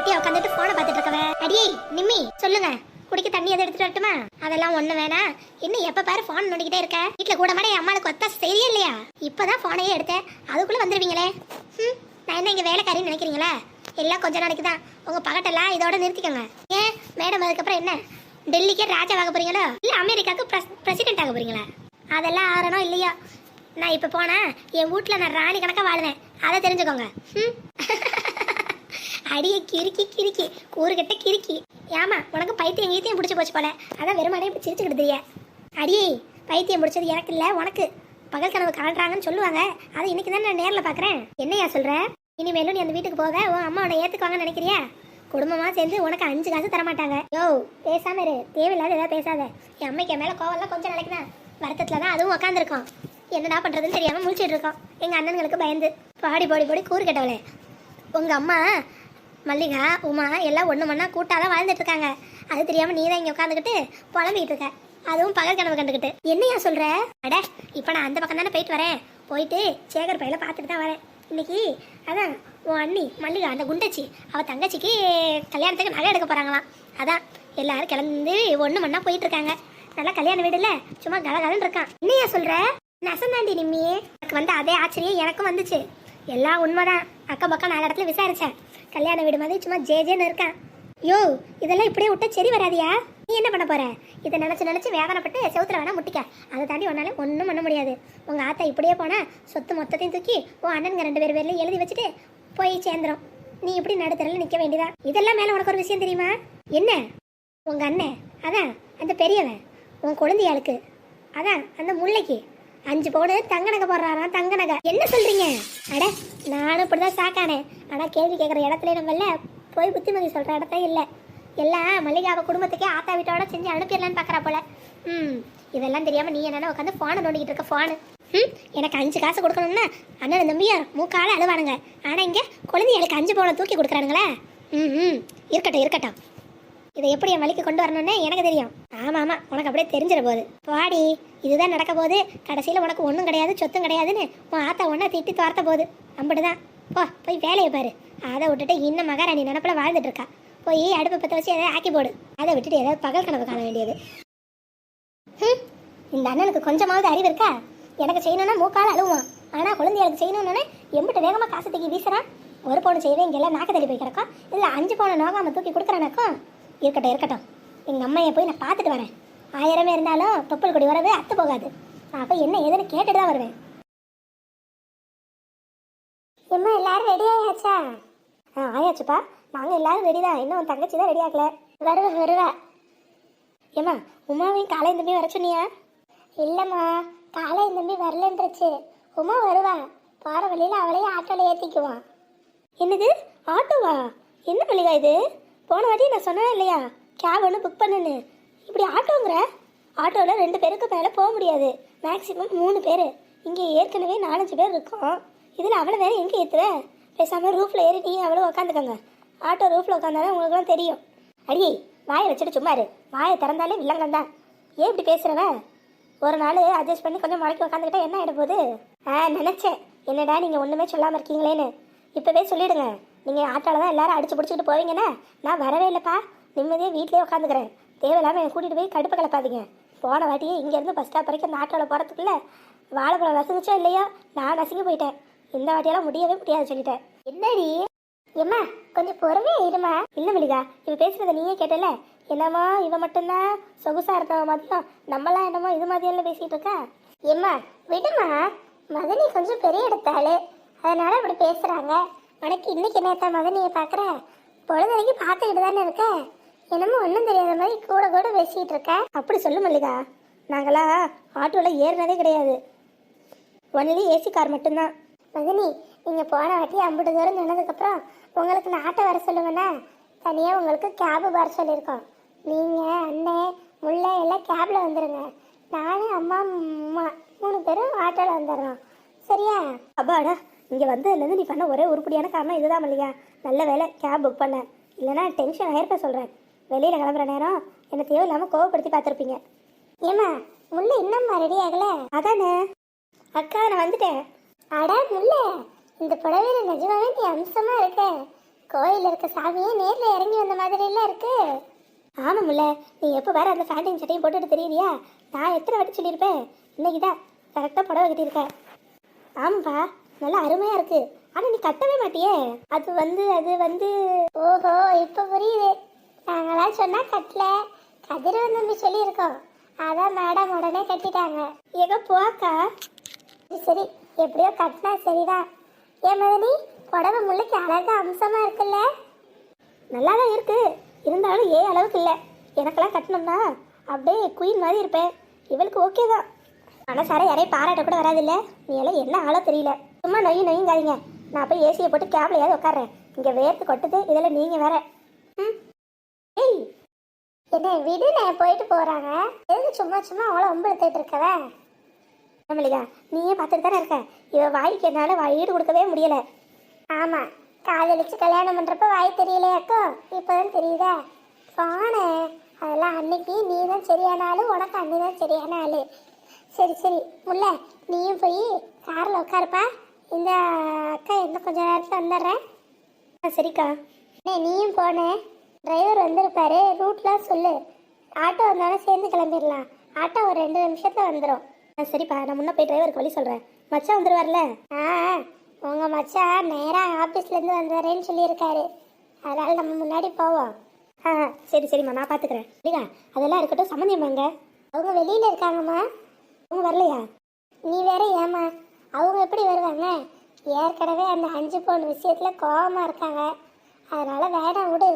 வெட்டியா உட்காந்துட்டு போனை பார்த்துட்டு இருக்கவ அடியே நிம்மி சொல்லுங்க. குடிக்க தண்ணி எதை எடுத்துட்டு வரட்டுமா? அதெல்லாம் ஒண்ணு வேணாம் இன்னும் எப்ப பாரு போன் நோண்டிக்கிட்டே இருக்க? வீட்டுல கூட மாட என் அம்மாளுக்கு ஒத்தா சரியே இல்லையா? இப்பதான் போனையே எடுத்தேன். அதுக்குள்ள வந்துருவீங்களே. ம், நான் என்ன இங்க வேலைக்காரின்னு நினைக்கிறீங்களா? எல்லாம் கொஞ்ச நாளைக்கு தான். உங்க பகட்டெல்லாம் இதோட நிறுத்திக்கோங்க. ஏன்? மேடம் அதுக்கப்புறம் என்ன? டெல்லிக்கே ராஜாவாக போறீங்களோ? இல்ல அமெரிக்காவுக்கு பிரசிடென்ட் ஆக போறீங்களா? அதெல்லாம் ஆறணும் இல்லையா? நான் இப்போ போனேன் என் வீட்டில் நான் ராணி கணக்காக வாழ்வேன். அதை தெரிஞ்சுக்கோங்க. ம் அடியை கிறுக்கி கிறுக்கி கூறுகிட்ட கிறுக்கி. ஏமா உனக்கு பைத்தியம் கீத்தியம் பிடிச்சி போச்சு போல. அதான் வெறுமனே இப்படி சிரிச்சுக்கிட்டு தெரிய. அடியே பைத்தியம் பிடிச்சது எனக்கு இல்லை உனக்கு. பகல் கனவு காட்டுறாங்கன்னு சொல்லுவாங்க. அதை இன்னைக்கு தான் நான் நேரில் பார்க்குறேன் என்னையா சொல்கிற இனிமேலும் நீ அந்த வீட்டுக்கு போக உன் அம்மா உன்னை ஏற்றுக்குவாங்கன்னு நினைக்கிறியா? குடும்பமாக சேர்ந்து உனக்கு அஞ்சு காசு தர மாட்டாங்க யோ பேசாம இரு. தேவையில்லாத ஏதாவது பேசாத. என் அம்மைக்கு மேலே கோவம்லாம் கொஞ்சம் நாளைக்கு தான். வருத்தத்தில் தான் அதுவும் உட்காந்துருக்கோம் என்னடா பண்ணுறதுன்னு தெரியாமல் முழிச்சிட்டு இருக்கோம் எங்கள் அண்ணனுங்களுக்கு பயந்து. பாடி பாடி பாடி கூறு கேட்டவளே. உங்கள் அம்மா மல்லிகா உமா எல்லாம் ஒன்று மண்ணா கூட்டாதான் வாழ்ந்துட்டு இருக்காங்க. அது தெரியாமல் நீ தான் இங்கே உட்காந்துக்கிட்டு புலம்பிக்கிட்டு இருக்க. அதுவும் பகல் கனவு கண்டுக்கிட்டு என்னையா சொல்கிற அட இப்போ நான் அந்த பக்கம் தானே போயிட்டு வரேன். போயிட்டு சேகர் பையில பார்த்துட்டு தான் வரேன். இன்னைக்கு அதான் உன் அண்ணி மல்லிகா அந்த குண்டச்சி அவள் தங்கச்சிக்கு கல்யாணத்துக்கு நகை எடுக்க போகிறாங்களாம் அதான் எல்லாரும் கிளம்பி ஒன்று மண்ணா போயிட்டு இருக்காங்க. நல்லா கல்யாண இல்லை? சும்மா கலகலன்னு இருக்கான். என்னையா சொல்கிற நெசந்தாண்டி நிம்மி. எனக்கு வந்து அதே ஆச்சரியம் எனக்கும் வந்துச்சு. எல்லாம் உண்மைதான். அக்கம் பக்கம் நாலு இடத்துல விசாரிச்சேன். கல்யாண வீடு மாதிரி சும்மா ஜே ஜேன்னு இருக்கான். யோ இதெல்லாம் இப்படியே விட்டா சரி வராதியா? நீ என்ன பண்ண போற? இதை நினைச்சு நினைச்சு வேதனைப்பட்டு செவுத்துல வேணா முட்டிக்க. அதை தாண்டி உன்னால ஒன்றும் பண்ண முடியாது. உங்க ஆத்தா இப்படியே போனா சொத்து மொத்தத்தையும் தூக்கி உன் அண்ணனுங்க ரெண்டு பேர் பேர்ல எழுதி வச்சுட்டு போய் சேர்ந்துரும். நீ இப்படி நடுத்தரில் நிற்க வேண்டியதா இதெல்லாம் மேலே உனக்கு ஒரு விஷயம் தெரியுமா? என்ன? உங்கள் அண்ணன். அதான் அந்த பெரியவன். உன் குழந்தையாளுக்கு. அதான் அந்த முல்லைக்கு. அஞ்சு பவுனு தங்க நகை போடுறாராம் தங்க நகை என்ன சொல்றீங்க? அட நானும் இப்படிதான் சாக்கானேன் ஆனா கேள்வி கேட்குற இடத்துல இல்லை. போய் புத்திமதி சொல்ற இடத்த இல்லை. எல்லாம் மல்லிகாவை குடும்பத்துக்கே ஆத்தா வீட்டோட செஞ்சு அனுப்பிடலான்னு பார்க்குறா போல. ம் இதெல்லாம் தெரியாம நீ என்னன்னா உட்காந்து ஃபோனை நோண்டிக்கிட்டு இருக்க ஃபோனு ம் எனக்கு அஞ்சு காசு கொடுக்கணும்னா அண்ணன் தம்பியா மூக்கால அழுவானுங்க. ஆனா இங்க குழந்தைகளுக்கு அஞ்சு பவுனை தூக்கி கொடுக்குறானுங்களே. ம் ம் இருக்கட்டும் இருக்கட்டும். இதை எப்படி என் வழிக்கு கொண்டு வரணும்னு எனக்கு தெரியும். ஆமா ஆமா உனக்கு அப்படியே தெரிஞ்சிட போகுது பாடி இதுதான் நடக்க போகுது. கடைசியில் உனக்கு ஒன்றும் கிடையாது சொத்தும் கிடையாதுன்னு உன் ஆத்தா ஒன்றா திட்டி துரத்த போகுது. அப்படிதான் போ போய் வேலையை பாரு. அதை விட்டுட்டு இன்னும் மகாராணி நினப்பில் வாழ்ந்துட்டு இருக்கா. போய் அடுப்பை பற்ற வச்சு எதாவது ஆக்கி போடு. அதை விட்டுட்டு ஏதாவது பகல் கனவு காண வேண்டியது. ஹம், இந்த அண்ணனுக்கு கொஞ்சமாவது அறிவு இருக்கா? எனக்கு செய்யணும்னா மூக்கால் அழுவான் ஆனால் குழந்தைகளுக்கு செய்யணும்னு எம்பிட்டு வேகமாக காசு தூக்கி வீசுறான். ஒரு பவுன் செய்வேன் இங்கெல்லாம் நாக்கு தள்ளி போய் கிடக்கும். இல்லை அஞ்சு பவுன் நோகாம தூக்கி கொடுக்குறானாக்கும் இருக்கட்டும் இருக்கட்டும். எங்கள் அம்மையை போய் நான் பார்த்துட்டு வரேன். ஆயிரமே இருந்தாலும் தொப்புள் கொடி வரது அத்து போகாது. நான் அப்போ என்ன ஏதுன்னு கேட்டுட்டு தான் வருவேன். எம்மா எல்லாரும் ரெடி ஆயாச்சா? ஆ ஆயாச்சுப்பா. நாங்கள் எல்லாரும் ரெடி தான். இன்னும் தங்கச்சி தான் ரெடி ஆகல வருவ வருவா. ஏம்மா உமாவையும் காலை தம்பி வர சொன்னியா? இல்லைம்மா காலை தம்பி வரலன்றுச்சு. உமா வருவா. போகிற வழியில் அவளையும் ஆட்டோவில் ஏற்றிக்குவான் என்னது? ஆட்டோவா? என்ன வழிகா இது? போன வாட்டி நான் சொன்னேன் இல்லையா? கேப் ஒன்று புக் பண்ணுன்னு. இப்படி ஆட்டோங்கிற? ஆட்டோவில் ரெண்டு பேருக்கு மேலே போக முடியாது. மேக்ஸிமம் மூணு பேர். இங்கே ஏற்கனவே நாலஞ்சு பேர் இருக்கோம். இதில் அவ்வளோ வேறு எங்கே ஏற்றுவ பேசாமல் ரூஃபில் ஏறி நீ அவ்வளோ உட்காந்துக்கோங்க ஆட்டோ ரூஃபில் உட்காந்தாலே உங்களுக்குலாம் தெரியும். அடியே வாயை வச்சுட்டு சும்மா இரு. வாயை திறந்தாலே வில்லங்கம் தான். ஏன் இப்படி பேசுகிறவன் ஒரு நாள் அட்ஜஸ்ட் பண்ணி கொஞ்சம் முடக்கி உட்காந்துக்கிட்டா என்ன ஆகிட போகுது? ஆ நினச்சேன். என்னடா நீங்கள் ஒன்றுமே சொல்லாமல் இருக்கீங்களேன்னு. இப்போவே சொல்லிவிடுங்க நீங்கள் ஆட்டோவில் தான் எல்லாரும் அடிச்சு பிடிச்சிக்கிட்டு போவீங்கன்னா? நான் வரவே இல்லைப்பா. நிம்மதியாக வீட்லயே உட்காந்துக்கிறேன். தேவையில்லாமல் என்னை கூட்டிகிட்டு போய் கடுப்பு கலப்பாதீங்க. போன வாட்டியே இங்கேருந்து பஸ் ஸ்டாப் வரைக்கும் அந்த ஆட்டோவில் போகிறதுக்குள்ள வாழைப்பழம் நசுங்குச்சோ இல்லையோ? நான் நசுங்கி போயிட்டேன். இந்த வாட்டியெல்லாம் முடியவே முடியாது சொல்லிட்டேன். என்னடி? எம்மா கொஞ்சம் பொறுமையா இருமா? இல்லை மல்லிகா இவ பேசுகிறத நீயே கேட்டல? என்னமோ இவ மட்டும்தான் சொகுசாக இருக்க மாதிரியும் நம்மளாம் என்னமோ இது மாதிரியெல்லாம் பேசிகிட்டு இருக்கா? எம்மா விடுமா. மதனி கொஞ்சம் பெரிய எடுத்தாள் அதனால அப்படி பேசுகிறாங்க உனக்கு இன்னைக்கு என்னத்த மதனியை பாக்குற பொழுதுனைக்கு பார்த்துக்கிட்டு தானே இருக்க? என்னமோ ஒன்றும் தெரியாத மாதிரி கூட கூட பேசிக்கிட்டு இருக்க? அப்படி சொல்லு மல்லிகா. நாங்களாம் ஆட்டோவில் ஏறினதே கிடையாது. ஒன்லி ஏசி கார் மட்டும்தான். மதனி நீங்கள் போன வாட்டி ஐம்பது தூரம் சொன்னதுக்கப்புறம் உங்களுக்கு நான் ஆட்டோ வர சொல்லுவேன்னா தனியாக உங்களுக்கு கேபு வர சொல்லியிருக்கோம். நீங்கள் அண்ணன் முல்லை எல்லாம் கேபில் வந்துடுங்க நானும் அம்மா அம்மா மூணு பேரும் ஆட்டோவில் வந்துடுறோம். சரியா? அப்பாடா. இங்கே வந்ததுலேருந்து நீ பண்ண ஒரே உருப்படியான காரணம் இதுதான் மல்லிகா. நல்ல வேலை கேப் புக் பண்ணேன். இல்லைன்னா டென்ஷன் ஆயிருப்ப சொல்கிறேன் வெளியில் கிளம்புற நேரம் என்னை தேவையில்லாமல் கோவப்படுத்தி பார்த்துருப்பீங்க. ஏம்மா முல்லை இன்னும் ரெடி ஆகல? அதானே? அக்கா நான் வந்துட்டேன். அடா முல்லை இந்த புடவையில நிஜமாவே நீ அம்சமா இருக்க. கோயில் இருக்க சாமியே நேரில் இறங்கி வந்த மாதிரி எல்லாம் இருக்கு முல்லை நீ எப்போ வேற அந்த ஃபேண்டையும் சட்டையும் போட்டுட்டு தெரியலையா நான் எத்தனை வாட்டி சொல்லியிருப்பேன். இன்னைக்கு தான் கரெக்டாக புடவை கட்டியிருக்க ஆமாப்பா. நல்லா அருமையாக இருக்கு. ஆனால் நீ கட்டவே மாட்டியே? அது வந்து அது வந்து ஓஹோ இப்ப புரியுது. நாங்களா சொன்னா கட்டல. கதிரவன் தம்பி சொல்லியிருக்கோம். அதான் மேடம் உடனே கட்டிட்டாங்க. எங்க போக்கா? சரி, சரி எப்படியோ கட்டினா சரிதான். ஏன் மதனி? புடவை முள்ளைக்கு அழகா அம்சமா இருக்குல்ல? நல்லா தான் இருக்கு. இருந்தாலும் ஏ அளவுக்கு இல்லை. எனக்கெல்லாம் கட்டணும்னா அப்படியே குயின் மாதிரி இருப்பேன். இவளுக்கு ஓகே தான். ஆனால் சார யாரையும் பாராட்ட கூட வராதில்ல. நீ எல்லாம் என்ன ஆளோ தெரியல. சும்மா நொய் நொய்யுங்காதீங்க நான் போய் ஏசியை போட்டு கேப்லையாவது உட்காடுறேன் இங்கே வேர்த்து கொட்டுது இதில் நீங்கள் வேற. ம்? ஏய் என்ன விடுனே போயிட்டு போறாங்க. எதுக்கு சும்மா சும்மா அவளை ஒம்பெடுத்துட்டு இருக்கவ? மல்லிகா நீயே பார்த்துட்டு தானே இருக்க? இவ வாய்க்கு என்னால் வாய் ஈடு கொடுக்கவே முடியல. ஆமா காதலிச்சு கல்யாணம் பண்றப்ப வாய் தெரியலையாக்கோ இப்பதான் தெரியுதா? போனே அதெல்லாம் அன்னைக்கு நீ தான் சரியான ஆளு உனக்கு அன்னி தான் சரியான ஆளு. சரி சரி முல்ல நீயும் போய் காரில் உட்காருப்பா. இந்த அக்கா இன்னும் கொஞ்ச நேரத்தில் வந்துடுறேன். ஆ சரிக்கா. அண்ணே நீயும் போனே. டிரைவர் வந்திருப்பாரு. ரூட்லாம் சொல்லு. ஆட்டோ வந்தாலும் சேர்ந்து கிளம்பிடலாம். ஆட்டோ ஒரு ரெண்டு நிமிஷத்தில் வந்துடும் ஆ சரிப்பா. நான் முன்ன போய் டிரைவருக்கு வழி சொல்கிறேன் மச்சான் வந்துருவார்ல? ஆ உங்கள் மச்சான் நேராக ஆஃபீஸ்லேருந்து வந்துடுறேன்னு சொல்லியிருக்காரு. அதனால் நம்ம முன்னாடி போவோம். ஆ சரி சரிம்மா. நான் பார்த்துக்கிறேன் மல்லிகா அதெல்லாம் இருக்கட்டும். சம்மந்தியம்மாங்க. அவங்க வெளியில் இருக்காங்கம்மா. அவங்க வரலையா? நீ வேற ஏமா அவங்க எப்படி வருவாங்க? ஏற்கனவே அந்த அஞ்சு பவுன் விஷயத்தில் கோபமாக இருக்காங்க. அதனால் வேணாம் விடு.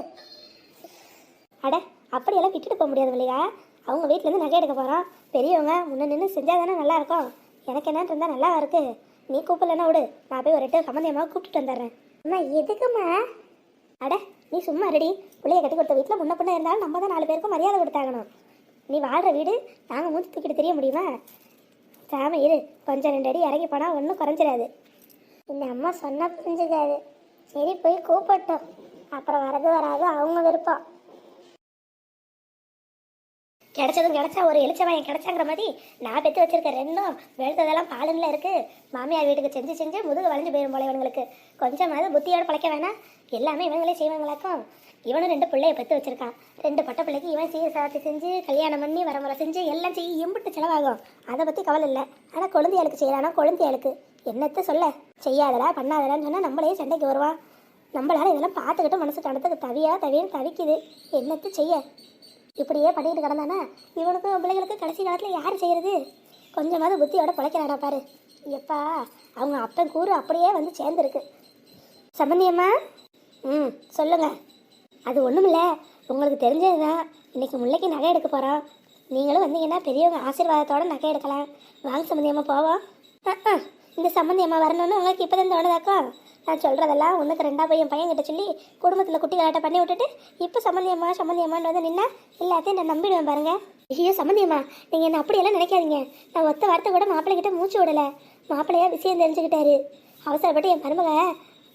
அட அப்படியெல்லாம் விட்டுட்டு போக முடியாது இல்லையா? அவங்க வீட்டிலேருந்து நகை எடுக்க போகிறோம் பெரியவங்க முன்ன நின்று செஞ்சால் தானே நல்லாயிருக்கும் எனக்கு என்னன்னு இருந்தால் நல்லா இருக்கு? நீ கூப்பிடலன்னா விடு. நான் போய் ஒரு எட்டு சம்மந்தியமாக கூப்பிட்டுட்டு வந்துடுறேன். அம்மா எதுக்குமா அட நீ சும்மா ரெடி பிள்ளைய கட்டி கொடுத்த வீட்டில் முன்ன பின்ன இருந்தாலும் நம்ம தான் நாலு பேருக்கும் மரியாதை கொடுத்தாகணும். நீ வாழ்கிற வீடு நாங்கள் மூஞ்சி தூக்கிட்டு தெரிய முடியுமா? சாம இரு. கொஞ்சம் ரெண்டு அடி இறங்கி போனால் ஒன்றும் குறைஞ்சிடாது. இந்த அம்மா சொன்னால் புரிஞ்சுக்காது. சரி போய் கூப்பிட்டோம். அப்புறம் வரது வராது அவங்க விருப்பம். கிடைச்சதும் கிடைச்சா ஒரு எலிச்சவாயம் கிடைச்சாங்கிற மாதிரி நான் பெற்று வச்சிருக்க ரெண்டும் வெளுத்ததெல்லாம் பாலுல இருக்கு. மாமியார் வீட்டுக்கு செஞ்சு செஞ்சு முதுகு வளைஞ்சு போயிடும் போல இவங்களுக்கு கொஞ்சமாவது புத்தியோடு பழைக்க வேணாம். எல்லாமே இவங்களே செய்வாங்களாக்கும். இவனும் ரெண்டு பிள்ளைய பெற்று வச்சிருக்கான். ரெண்டு பட்ட பிள்ளைக்கு இவன் சீர சாத்தி செஞ்சு கல்யாணம் பண்ணி வரமுறை செஞ்சு எல்லாம் செய்ய எம்பிட்டு செலவாகும். அதை பற்றி கவலை இல்லை. ஆனால் குழந்தையாளுக்கு செய்யறானா? குழந்தையாளுக்கு. என்னத்த சொல்ல? செய்யாதடா பண்ணாதடான்னு சொன்னால் நம்மளே சண்டைக்கு வருவான். நம்மளால இதெல்லாம் பார்த்துக்கிட்டு மனசு கடத்துக்கு தவியா தவியும் தவிக்குது. என்னத்த செய்ய? இப்படியே பண்ணிட்டு கிடந்தானா இவனுக்கும் பிள்ளைகளுக்கு கடைசி காலத்தில் யார் செய்கிறது கொஞ்சமாவது புத்தியோட பிழைக்கிறாடா பாரு. எப்பா அவங்க அப்பன் கூறு அப்படியே வந்து சேர்ந்துருக்கு. சம்பந்தியம்மா ம் சொல்லுங்க. அது ஒன்றுமில்ல உங்களுக்கு தெரிஞ்சது தான் இன்னைக்கு முல்லைக்கு நகை எடுக்க போகிறோம் நீங்களும் வந்தீங்கன்னா பெரியவங்க ஆசீர்வாதத்தோட நகை எடுக்கலாம். வாங்க சம்பந்தியம்மா போவோம். ஆ இந்த சம்பந்தியம்மா வரணும்னு உங்களுக்கு இப்போ தான் தோணுதாக்கா? நான் சொல்கிறதெல்லாம் ஒன்றுக்கு ரெண்டா பையன் பையன் கிட்ட சொல்லி குடும்பத்தில் குட்டி கலாட்டம் பண்ணி விட்டுட்டு இப்போ சம்மந்தியம்மா சம்மந்தியம்மான்னு வந்து நின்னா எல்லாத்தையும் நான் நம்பிடுவேன் பாருங்க. ஐயோ சம்மந்தியம்மா நீங்கள் என்ன அப்படியெல்லாம் நினைக்காதீங்க. நான் ஒத்த வார்த்தை கூட மாப்பிள்ளை கிட்ட மூச்சு விடலை. மாப்பிள்ளையா விஷயம் தெரிஞ்சுக்கிட்டாரு. அவசரப்பட்டு என் மருமக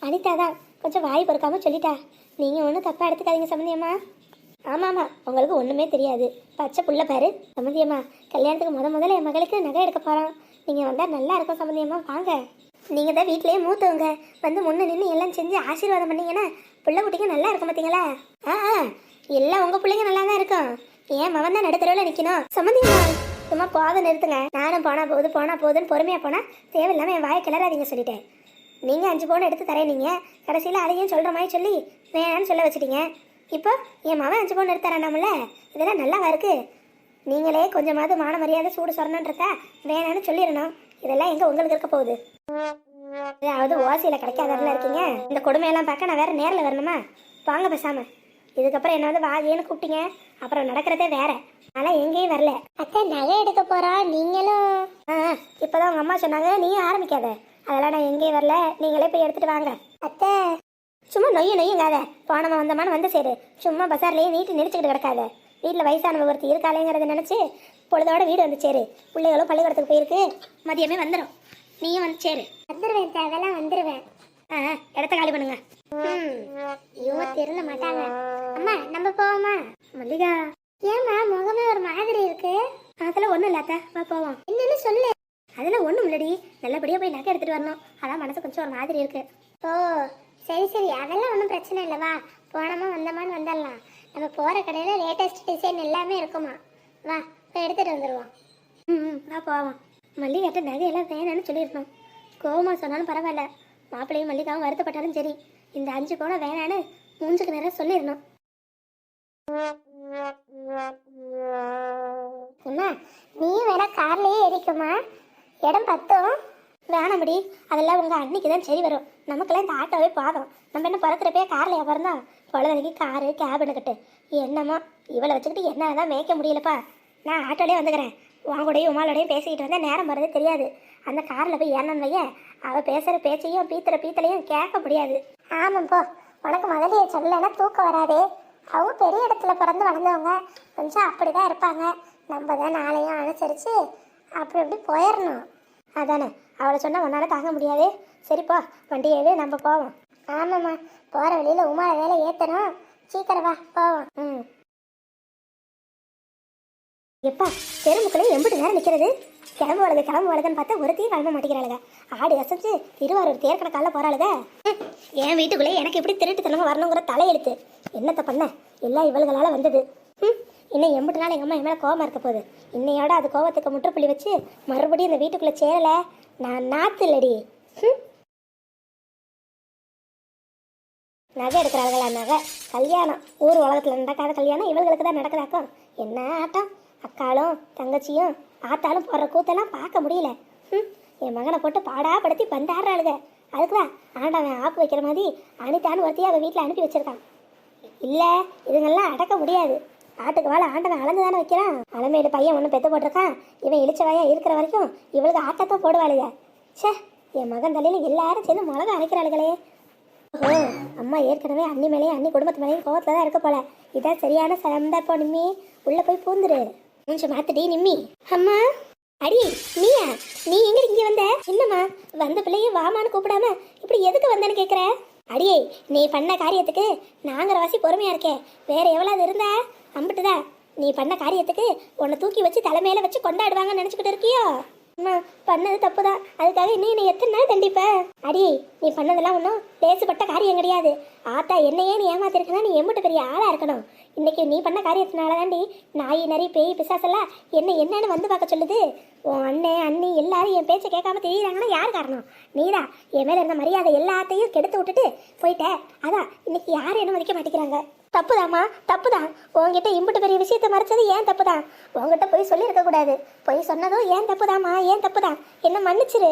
அனிதா தான் கொஞ்சம் வாய் பொறுக்காமல் சொல்லிட்டா. நீங்கள் ஒன்றும் தப்பாக எடுத்துக்காதீங்க சம்மந்தியம்மா ஆமாம்மா உங்களுக்கு ஒன்றுமே தெரியாது. பச்சை புள்ள பாரு. சம்மந்தியம்மா கல்யாணத்துக்கு முத முதல்ல என் மகளுக்கு நகை எடுக்க போகிறோம் நீங்கள் வந்தால் நல்லா இருக்கும் சம்மந்தியம்மா வாங்க. நீங்கள் தான் வீட்டிலேயே மூத்தவங்க. வந்து முன்ன நின்று எல்லாம் செஞ்சு ஆசீர்வாதம் பண்ணீங்கன்னா பிள்ளை குட்டிங்க நல்லா இருக்கும் பார்த்தீங்களா ஆ ஆ. எல்லாம் உங்கள் பிள்ளைங்க நல்லா தான் இருக்கும். ஏன் மவன் தான் நடுத்தரவில் நிற்கணும் சம்மந்தியம்மா சும்மா போதை நிறுத்துங்க. நானும் போனா போகுது போனா போகுதுன்னு பொறுமையாக போனால் தேவையில்லாமல் என் வாயை கிளறாதீங்க சொல்லிட்டேன். நீங்கள் அஞ்சு பவுன் எடுத்து தரேன் நீங்கள் கடைசியில் அதையும் சொல்கிற மாதிரி சொல்லி வேணான்னு சொல்ல வச்சிட்டீங்க. இப்போ என் மவன் அஞ்சு பவுன் எடுத்து இதெல்லாம் நல்லாவா இருக்கு? நீங்களே கொஞ்சமாவது மான மரியாதை சூடு சொரணன்றதா வேணான்னு சொல்லிடணும். இதெல்லாம் எங்கே உங்களுக்கு இருக்க போகுது? அதாவது ஓசியில் கிடைக்காதவங்களா இருக்கீங்க. இந்த கொடுமையெல்லாம் பார்க்க நான் வேற நேரில் வரணுமா? வாங்க பேசாம. இதுக்கப்புறம் என்ன வந்து வாங்கன்னு கூப்பிட்டீங்க. அப்புறம் நடக்கிறதே வேற. ஆனால் எங்கேயும் வரல. அத்தை நகை எடுக்க போறோம். நீங்களும். ஆ இப்போதான் உங்கள் அம்மா சொன்னாங்க. நீயும் ஆரம்பிக்காத. அதெல்லாம் நான் எங்கேயும் வரல. நீங்களே போய் எடுத்துட்டு வாங்க. அத்தை. சும்மா நொய்ய நொய்யுங்காத. போனமா வந்தமான்னு வந்து சேரு. சும்மா பசார்லேயே நீட்டு நெரிச்சுக்கிட்டு கிடக்காத. வீட்டில் வயசானவ ஒருத்தி இருக்காளேங்கிறத நினச்சி பொழுதோட வீடு வந்து சேரு. பிள்ளைகளும் பள்ளிக்கூடத்துக்கு போயிருக்கு. மதியமே வந்துடும் நீயும் வந்து சேரு. வந்துருவேன் அத்தை, அதெல்லாம் வந்துருவேன். ஆ இடத்த காலி பண்ணுங்க. இவங்க திருந்த மாட்டாங்க. அம்மா நம்ம போவோமா? மல்லிகா. ஏம்மா முகமே ஒரு மாதிரி இருக்கு. அதெல்லாம் ஒன்றும் இல்லாத்த வா போவோம். என்னன்னு சொல்லு. அதெல்லாம் ஒன்றும் இல்லடி. நல்லபடியாக போய் நகை எடுத்துகிட்டு வரணும். அதான் மனசு கொஞ்சம் ஒரு மாதிரி இருக்கு. ஓ சரி சரி. அதெல்லாம் ஒன்றும் பிரச்சனை இல்லை. வா போனோமா வந்தோமான்னு வந்துடலாம் நம்ம போகிற கடையில் லேட்டஸ்ட் டிசைன் எல்லாமே இருக்குமா? வா போய் எடுத்துகிட்டு வந்துடுவோம் ம் ம், வா போவோம். மல்லிகாட்ட நகையெல்லாம் வேணும்னு சொல்லியிருந்தோம். கோவமாக சொன்னாலும் பரவாயில்ல. மாப்பிள்ளையும் மல்லிகாவும் வருத்தப்பட்டாலும் சரி. இந்த அஞ்சு பவுனம் வேணான்னு மூஞ்சுக்கு நேரம் சொல்லிடணும் அம்மா நீயும் வேணா கார்லயே எரிக்குமா இடம் பத்தும். வேணாம்படி அதெல்லாம் உங்கள் அன்னைக்கு தான் சரி வரும். நமக்கெல்லாம் இந்த ஆட்டோவே பாதம். நம்ம என்ன பிறக்கிறப்பே காரில் பிறந்தோம் பொழுதுக்கு காரு கேபுன்னுக்கிட்டு என்னமோ இவளை வச்சுக்கிட்டு என்ன தான் மேய்க்க முடியலப்பா. நான் ஆட்டோலேயே வந்துக்கிறேன். உன் கூடயும் உமாலோடையும் பேசிக்கிட்டு வந்தால் நேரம் போகிறதே தெரியாது. அந்த காரில் போய் ஏறணும் வைய அவள் பேசுகிற பேச்சையும் பீத்துற பீத்தலையும் கேட்க முடியாது. ஆமாம் போ. உனக்கு முதலிய சொல்லலைன்னா தூக்கம் வராதே. அவங்க பெரிய இடத்துல பிறந்து வளர்ந்தவங்க. கொஞ்சம் அப்படி தான் இருப்பாங்க. நம்ம தான் நாளையும் அனுசரித்து அப்படி இப்படி போயிடணும் அதானே? அவளை சொன்னால் உன்னால் தாங்க முடியாது. சரிப்பா வண்டியவே நம்ம போவோம். ஆமாம்மா போகிற வழியில் உமாவை வேலை ஏற்றணும் சீக்கிரம் வா போவோம். ம். எப்பா தெருமுக்கில் எம்பிட்டு நேரம் நிற்கிறது கிளம்பு வளது கிளம்பு வளதுன்னு பார்த்தா ஒருத்தையும் கிளம்ப மாட்டேங்கிறாளுங்க. ஆடி அசைச்சு திருவாரூர் தேர்க்கணக்கால போகிறாளுங்க என் வீட்டுக்குள்ளே எனக்கு எப்படி திருட்டுத்தனமாக வரணுங்கிற தலையெழுத்து. என்னத்தை பண்ண? எல்லாம் இவளுகளால் வந்தது. ம் இன்னும் எம்பிட்டு நாள் எங்கள் அம்மா என் மேலே கோவமாக இருக்க போகுது. இன்னையோட அது கோவத்துக்கு முற்றுப்புள்ளி வச்சு மறுபடியும் இந்த வீட்டுக்குள்ளே சேரலை. நான் நாத்து இல்லடி. நகை எடுக்கிறார்களா நகை? கல்யாணம். ஊர் உலகத்தில் நடக்காத கல்யாணம் இவங்களுக்கு தான் நடக்குதாக்கும். என்ன ஆட்டம்? அக்காலும் தங்கச்சியும் ஆத்தாலும் போடுற கூத்தெல்லாம் பார்க்க முடியல. ம் என் மகனை போட்டு பாடாப்படுத்தி பந்தாடுறாளுங்க அதுக்குதான் ஆண்டவன் ஆப்பு வைக்கிற மாதிரி அனிதான்னு ஒருத்தையும் அவன் வீட்டில் அனுப்பி வச்சிருக்கான். இல்லை இதுங்கெல்லாம் அடக்க முடியாது. ஆட்டுக்கு வாழ ஆண்டவன் அளந்து தானே வைக்கிறான். அலமேடு பையன் ஒன்று பெத்து போட்டிருக்கான். இவன் இழிச்சவாயா இருக்கிற வரைக்கும் இவளுக்கு ஆட்டத்தான் போடுவாளுங்க ச்சே என் மகன் தலையில் எல்லாரும் சேர்ந்து மிளகா அரைக்கிறாளுகளே. ஓ அம்மா ஏற்கனவே அண்ணி மேலேயும் அண்ணி குடும்பத்து மேலேயும் கோவத்தில் தான் இருக்க போல. இதான் சரியான சந்தர்ப்பம் நிம்மி. உள்ளே போய் பூந்துரு. மூஞ்சி மாத்துடி நிம்மி. அம்மா அடி நீயா நீ எங்க இங்கே வந்த? என்னம்மா வந்த பிள்ளைய வாமான்னு கூப்பிடாம இப்படி எதுக்கு வந்தேன்னு கேட்குற அடியே நீ பண்ண காரியத்துக்கு நாங்கிற வாசி பொறுமையாக இருக்கேன் வேற எவ்வளவு இருந்தா? அம்பிட்டுதான் நீ பண்ண காரியத்துக்கு உன்னை தூக்கி வச்சு தலைமையில வச்சு கொண்டாடுவாங்கன்னு நினச்சிக்கிட்டு இருக்கியோ? அம்மா பண்ணது தப்பு தான் அதுக்காக இன்னும் என்னை எத்தனை நாள் தண்டிப்ப? அடி நீ பண்ணதெல்லாம் ஒன்றும் லேசுப்பட்ட காரியம் கிடையாது. ஆத்தா என்னையே நீ ஏமாத்திருக்கனா நீ எம்பிட்டு பெரிய ஆளாக இருக்கணும். இன்னைக்கு நீ பண்ண காரியத்தினால தாண்டி நாய் நரி பேய் பிசாசெல்லாம் என்ன என்னன்னு வந்து பார்க்க சொல்லுது. உன் அண்ணன் அண்ணி எல்லாரும் என் பேச்சை கேட்காம தெரியுறாங்கன்னா யார் காரணம்? நீரா என் மேலே இருந்த மரியாதை எல்லாத்தையும் கெடுத்து விட்டுட்டு போயிட்ட. அதான் இன்னைக்கு யாரும் என்ன மதிக்க மாட்டேங்கிறாங்க? தப்புதாம்மா தப்புதான். உங்ககிட்ட இம்புட்டு பெரிய விஷயத்த மறைச்சது ஏன் தப்புதான்? உன்கிட்ட போய் சொல்லியிருக்க கூடாது. போய் சொன்னதும் ஏன் தப்புதாம்மா ஏன் தப்புதான்? என்ன மன்னிச்சிரு.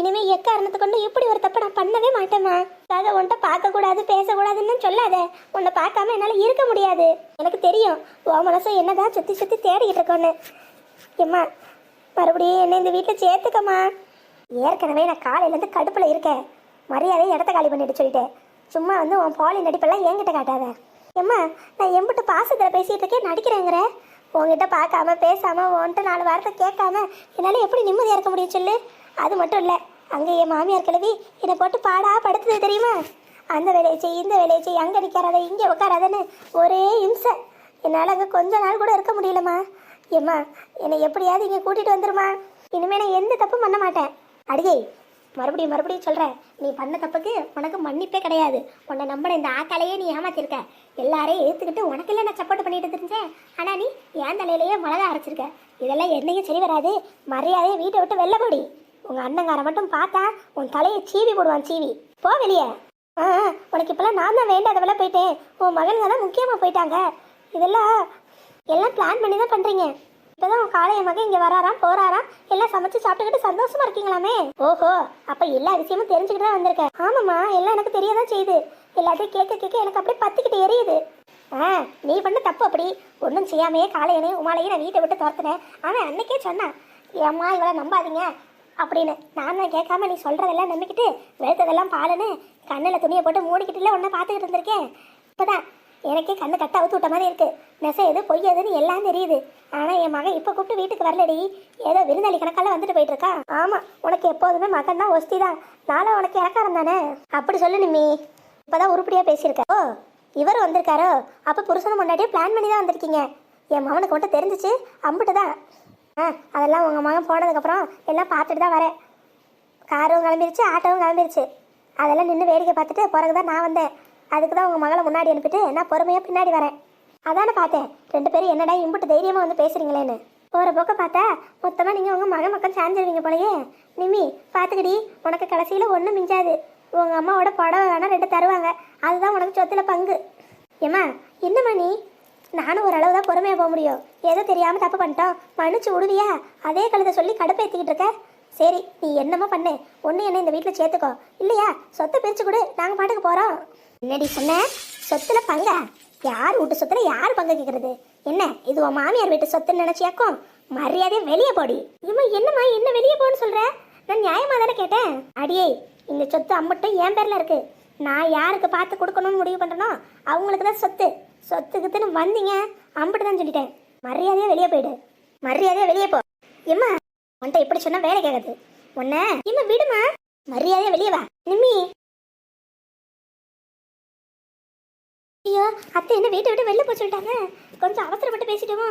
இனிமே எக்காரணத்தை கொண்டு இப்படி ஒரு தப்பு நான் பண்ணவே மாட்டேம்மா. அதாவது உன்கிட்ட பார்க்க கூடாது பேசக்கூடாதுன்னு சொல்லாத. உன்னை பார்க்காம என்னால் இருக்க முடியாது. எனக்கு தெரியும் உன் மனசும் என்னதான் சுற்றி சுற்றி தேடிக்கிட்டு இருக்கோன்னு எம்மா மறுபடியும் என்ன இந்த வீட்டில் சேர்த்துக்கம்மா. ஏற்கனவே நான் காலையிலேருந்து கடுப்பில் இருக்கேன். மரியாதை இடத்த காலி பண்ணிட்டு சொல்லிட்டேன். சும்மா வந்து உன் பாலி நடிப்பெல்லாம் என்கிட்ட காட்டாத. எம்மா நான் எம்பிட்டு பாசத்தில் பேசிகிட்டு இருக்கேன் நடிக்கிறேங்கிற. உங்ககிட்ட பார்க்காம பேசாமல் உன்கிட்ட நாலு வாரத்தை கேட்காம என்னால் எப்படி நிம்மதியாக இருக்க முடியும் சொல்லு. அது மட்டும் இல்லை அங்கே என் மாமியார் கிழவி என்னை போட்டு பாடா படுத்துது தெரியுமா? அந்த வேலையை செய் இந்த வேலையை செய் அங்கே நிற்காராத இங்கே உட்காராதன்னு ஒரே இம்சை. என்னால் அங்கே கொஞ்ச நாள் கூட இருக்க முடியலம்மா. ஏம்மா என்னை எப்படியாவது இங்கே கூட்டிகிட்டு வந்துருமா? இனிமேல் நான் எந்த தப்பும் பண்ண மாட்டேன். அடியே மறுபடியும் மறுபடியும் சொல்கிறேன் நீ பண்ண தப்புக்கு உனக்கு மன்னிப்பே கிடையாது. உன்னை நம்பின இந்த ஆத்தாலேயே நீ ஏமாத்திருக்க. எல்லாரையும் ஏற்றுக்கிட்டு உனக்கு இல்லை நான் சப்போர்ட் பண்ணிட்டு தெரிஞ்சேன். ஆனால் நீ என் தலையிலேயே மிளகா அரைச்சிருக்க. இதெல்லாம் என்னையும் சரி வராது. மரியாதையை வீட்டை விட்டு வெளில போடி. உங்கள் அண்ணங்கார மட்டும் பார்த்தா உன் தலையை சீவி போடுவான் சீவி. போ வெளியே. ஆ உனக்கு இப்போல்லாம் நான் தான் வேண்டாதவெல்லாம் போயிட்டேன். உன் மகன்க தான் முக்கியமாக போயிட்டாங்க. இதெல்லாம் எல்லாம் பிளான் பண்ணி தான் பண்ணுறீங்க இப்போதான் உன் காலை மகன் இங்கே வராராம் போறாராம். எல்லாம் சமைச்சு சாப்பிட்டுக்கிட்டு சந்தோஷமா இருக்கீங்களாமே? ஓஹோ அப்போ எல்லா விஷயமும் தெரிஞ்சுக்கிட்டு தான் வந்திருக்கேன் ஆமாம்மா எல்லாம் எனக்கு தெரிய தான் செய்யுது. எல்லாத்தையும் கேட்க கேட்க எனக்கு அப்படியே பத்திக்கிட்டு எரியுது. ஆ நீ பண்ண தப்பு அப்படி. ஒன்றும் செய்யாமையே காளையனையும் உமாலையே நான் வீட்டை விட்டு துரத்துனேன். அவன் அன்னைக்கே சொன்னான் ஏம்மா இவளை நம்பாதீங்க. அப்படின்னு. நான் தான் கேட்காம நீ சொல்கிறதெல்லாம் நம்பிக்கிட்டு வெளுத்ததெல்லாம் பாலுன்னு கண்ணில் துணியை போட்டு மூடிக்கிட்டுல ஒன்றை பார்த்துக்கிட்டு இருந்திருக்கேன். இப்போதான் எனக்கே கண்ணு கட்ட அவுத்து விட்ட மாதிரி இருக்குது நெச எது பொய் எதுன்னு எல்லாம் தெரியுது. ஆனால் என் மகன் இப்போ கூப்பிட்டு வீட்டுக்கு வரலடி. ஏதோ விருந்தாளி கணக்கால வந்துட்டு போயிட்டுருக்கா. ஆமாம் உனக்கு எப்போதுமே மகன் தான் ஒஸ்தி தான். நானும் உனக்கு இறக்காரம் தானே? அப்படி சொல்லு நிம்மி. இப்போதான் உருப்படியாக பேசியிருக்க. ஓ இவர் வந்திருக்காரோ? அப்போ புருஷனும் முன்னாடியே பிளான் பண்ணி தான் வந்திருக்கீங்க. என் மகனுக்கு மட்டும் தெரிஞ்சிச்சு அம்பிட்டு தான். ஆ அதெல்லாம் உங்கள் மகன் போனதுக்கப்புறம் எல்லாம் பார்த்துட்டு தான் வரேன். காரும் கிளம்பிருச்சு ஆட்டோவும் கிளம்பிருச்சு. அதெல்லாம் நின்று வேடிக்கை பார்த்துட்டு பிறகு தான் நான் வந்தேன். அதுக்கு தான் உங்கள் மகளை முன்னாடி அனுப்பிட்டு நான் பொறுமையாக பின்னாடி வரேன். அதானே பார்த்தேன். ரெண்டு பேரும் என்னடா இம்புட்டு தைரியமாக வந்து பேசுறீங்களேன்னு. போகிற போக்க பார்த்தா மொத்தமாக நீங்கள் உங்கள் மகன் மக்கள் சாஞ்சிருவீங்க போலயே. நிம்மி பார்த்துக்கடி உனக்கு கடைசியில் ஒன்றும் மிஞ்சாது. உங்கள் அம்மாவோட புடவை வேணால் ரெண்டு தருவாங்க. அதுதான் உனக்கு சொத்துல பங்கு. ஏம்மா என்னம்மா நீ? நானும் ஓரளவு தான் பொறுமையாக போக முடியும். ஏதோ தெரியாமல் தப்பு பண்ணிட்டோம். மன்னிச்சு விடுவியா? அதே கழுதை சொல்லி கடுப்பேற்றிக்கிட்டு இருக்க? சரி நீ என்னமோ பண்ணு. ஒன்று என்ன இந்த வீட்டில் சேர்த்துக்கோ. இல்லையா? சொத்தை பிரித்து கொடு. நாங்கள் பாட்டுக்கு போகிறோம் என்னடி சொன்ன? சொத்தில் பங்கா. யார் வீட்டு சொத்துல யார் பங்கு கேட்கறது என்ன இது உன் மாமியார் வீட்டு சொத்துன்னு நினச்சியாக்கும் மரியாதையை வெளியே போடி. இம்மா என்னம்மா என்ன வெளியே போன்னு சொல்கிற நான் நியாயமாக தானே கேட்டேன். அடியே இந்த சொத்து அம்மட்டும் என் பேரில் இருக்குது நான் யாருக்கு பார்த்து கொடுக்கணும்னு முடிவு பண்றேனோ அவங்களுக்கு தான் சொத்து. சொத்துக்குன்னு வந்தீங்க. அம்பிட்டு தான் சொல்லிட்டேன். மரியாதையா வெளியே போயிடு. மரியாதையா வெளியே போ. எம்மா உன்கிட்ட இப்படி சொன்னா வேலை கேட்காது. உன்ன இம்மா விடுமா. மரியாதையா வெளியே வா. நிம்மி. ஐயோ அத்தை என்ன வீட்டை விட்டு வெளில போய் சொல்லிட்டாங்க. கொஞ்சம் அவசரப்பட்டு பேசிட்டோமா?